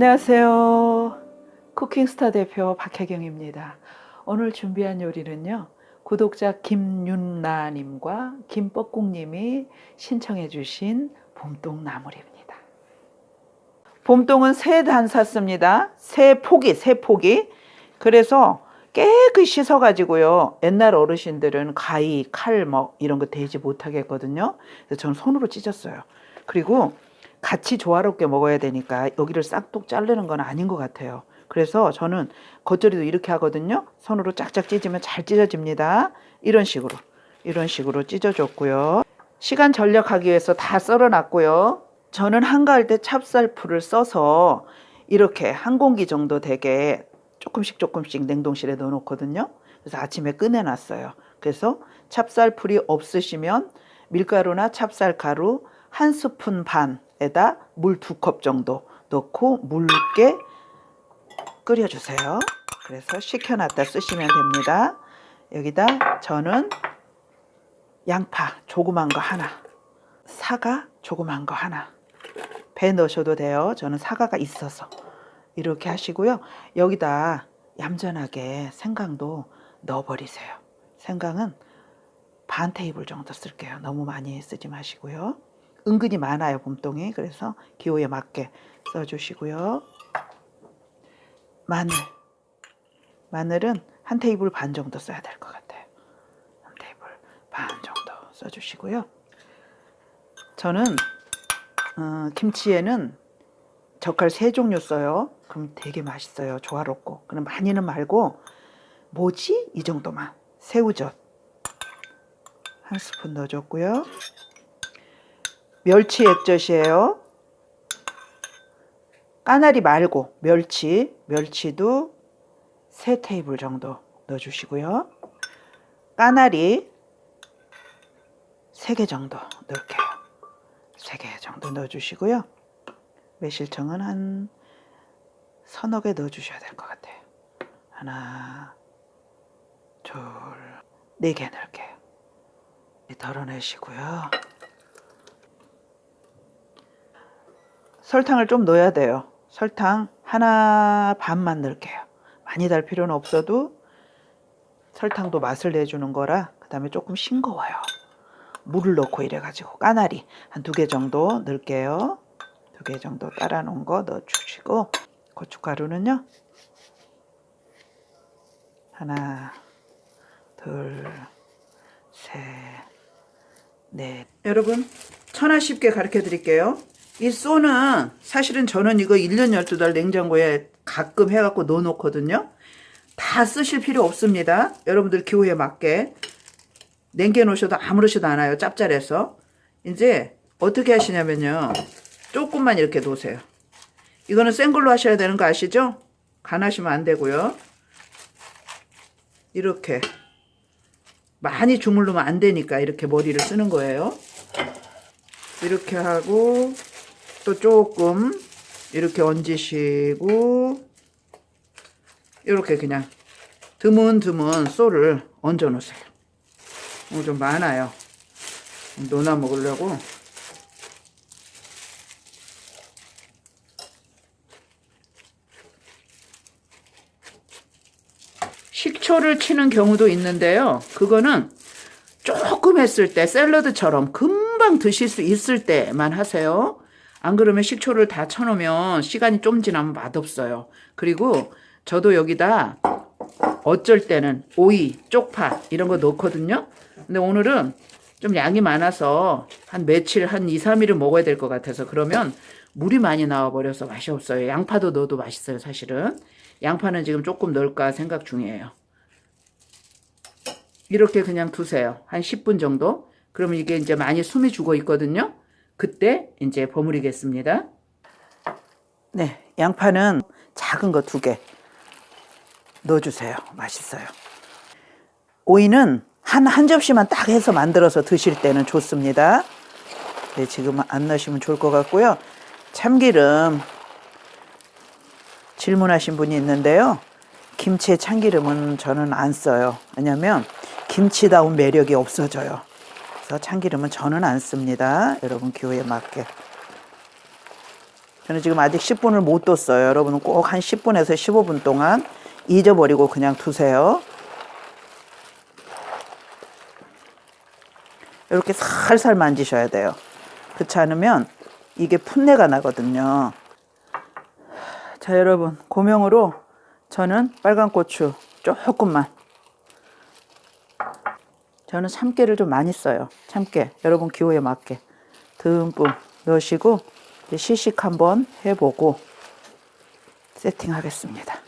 안녕하세요. 쿠킹스타 대표 박혜경입니다. 오늘 준비한 요리는요. 구독자 김윤나님과 김뻐국님이 신청해주신 봄동 나물입니다. 봄동은 세 단 샀습니다. 세 포기, 세 포기. 그래서 깨끗이 씻어가지고요. 옛날 어르신들은 가위, 칼, 뭐 이런 거 대지 못하게 했거든요. 그래서 저는 손으로 찢었어요. 그리고 같이 조화롭게 먹어야 되니까 여기를 싹둑 자르는 건 아닌 것 같아요. 그래서 저는 겉절이도 이렇게 하거든요. 손으로 짝짝 찢으면 잘 찢어집니다. 이런 식으로. 이런 식으로 찢어줬고요. 시간 절약하기 위해서 다 썰어놨고요. 저는 한가할 때 찹쌀풀을 써서 이렇게 한 공기 정도 되게 조금씩 조금씩 냉동실에 넣어놓거든요. 그래서 아침에 꺼내놨어요. 그래서 찹쌀풀이 없으시면 밀가루나 찹쌀가루 한 스푼 반 에다 물 두 컵 정도 넣고 묽게 끓여주세요. 그래서 식혀놨다 쓰시면 됩니다. 여기다 저는 양파 조그만 거 하나, 사과 조그만 거 하나, 배 넣으셔도 돼요. 저는 사과가 있어서 이렇게 하시고요. 여기다 얌전하게 생강도 넣어버리세요. 생강은 반 테이블 정도 쓸게요. 너무 많이 쓰지 마시고요. 은근히 많아요, 봄동이. 그래서 기호에 맞게 써주시고요. 마늘. 마늘은 한 테이블 반 정도 써야 될 것 같아요. 한 테이블 반 정도 써주시고요. 저는 어, 김치에는 젓갈 세 종류 써요. 그럼 되게 맛있어요. 조화롭고. 그럼 많이는 말고 뭐지? 이 정도만. 새우젓 한 스푼 넣어줬고요. 멸치 액젓이에요. 까나리 말고 멸치, 멸치도 세 테이블 정도 넣어주시고요. 까나리 세개 정도 넣을게요. 세개 정도 넣어주시고요. 매실청은 한 서너 개 넣어주셔야 될 것 같아요. 하나, 둘, 네 개 넣을게요. 덜어내시고요. 설탕을 좀 넣어야 돼요. 설탕 하나 반만 넣을게요. 많이 달 필요는 없어도 설탕도 맛을 내주는 거라 그 다음에 조금 싱거워요. 물을 넣고 이래가지고 까나리 한 두 개 정도 넣을게요. 두 개 정도 따라 놓은 거 넣어주시고 고춧가루는요. 하나, 둘, 셋, 넷. 여러분 천하 쉽게 가르쳐 드릴게요. 이 쏘는 사실은 저는 이거 1년 12달 냉장고에 가끔 해갖고 넣어놓거든요. 다 쓰실 필요 없습니다. 여러분들 기호에 맞게 냉겨 놓으셔도 아무렇지도 않아요. 짭짤해서. 이제 어떻게 하시냐면요. 조금만 이렇게 놓으세요. 이거는 센 걸로 하셔야 되는 거 아시죠? 간하시면 안 되고요. 이렇게 많이 주물르면 안 되니까 이렇게 머리를 쓰는 거예요. 이렇게 하고 또 조금 이렇게 얹으시고 이렇게 그냥 드문드문 쏘를 얹어 놓으세요. 어, 좀 많아요. 노나 먹으려고. 식초를 치는 경우도 있는데요. 그거는 조금 했을 때 샐러드처럼 금방 드실 수 있을 때만 하세요. 안 그러면 식초를 다 쳐놓으면 시간이 좀 지나면 맛없어요. 그리고 저도 여기다 어쩔 때는 오이, 쪽파 이런 거 넣거든요. 근데 오늘은 좀 양이 많아서 한 며칠, 한 2, 3일은 먹어야 될 것 같아서 그러면 물이 많이 나와버려서 맛이 없어요. 양파도 넣어도 맛있어요, 사실은. 양파는 지금 조금 넣을까 생각 중이에요. 이렇게 그냥 두세요. 한 10분 정도. 그러면 이게 이제 많이 숨이 죽어 있거든요. 그때 이제 버무리겠습니다. 네, 양파는 작은 거 두 개 넣어주세요. 맛있어요. 오이는 한, 한 접시만 딱 해서 만들어서 드실 때는 좋습니다. 네, 지금 안 넣으시면 좋을 것 같고요. 참기름 질문하신 분이 있는데요. 김치에 참기름은 저는 안 써요. 왜냐면 김치다운 매력이 없어져요. 그래서 참기름은 저는 안 씁니다. 여러분 기호에 맞게. 저는 지금 아직 10분을 못 뒀어요. 여러분은 꼭 한 10분에서 15분 동안 잊어버리고 그냥 두세요. 이렇게 살살 만지셔야 돼요. 그렇지 않으면 이게 풋내가 나거든요. 자, 여러분, 고명으로 저는 빨간 고추 조금만. 저는 참깨를 좀 많이 써요. 참깨. 여러분 기호에 맞게. 듬뿍 넣으시고 시식 한번 해보고 세팅하겠습니다.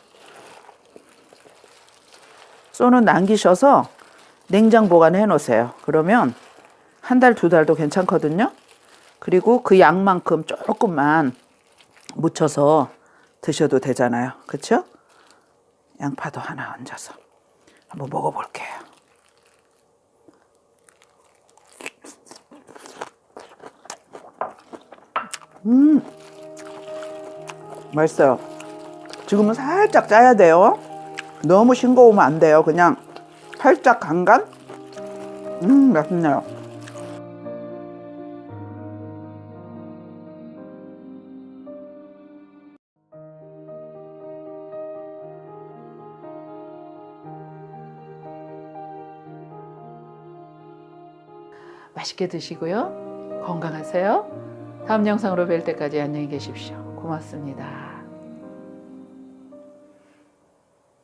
쏘는 남기셔서 냉장 보관해 놓으세요. 그러면 한 달, 두 달도 괜찮거든요. 그리고 그 양만큼 조금만 묻혀서 드셔도 되잖아요. 그렇죠? 양파도 하나 얹어서 한번 먹어볼게요. 음, 맛있어요. 지금은 살짝 짜야 돼요. 너무 싱거우면 안 돼요. 그냥 살짝 간간? 음, 맛있네요. 맛있게 드시고요. 건강하세요. 다음 영상으로 뵐 때까지 안녕히 계십시오. 고맙습니다.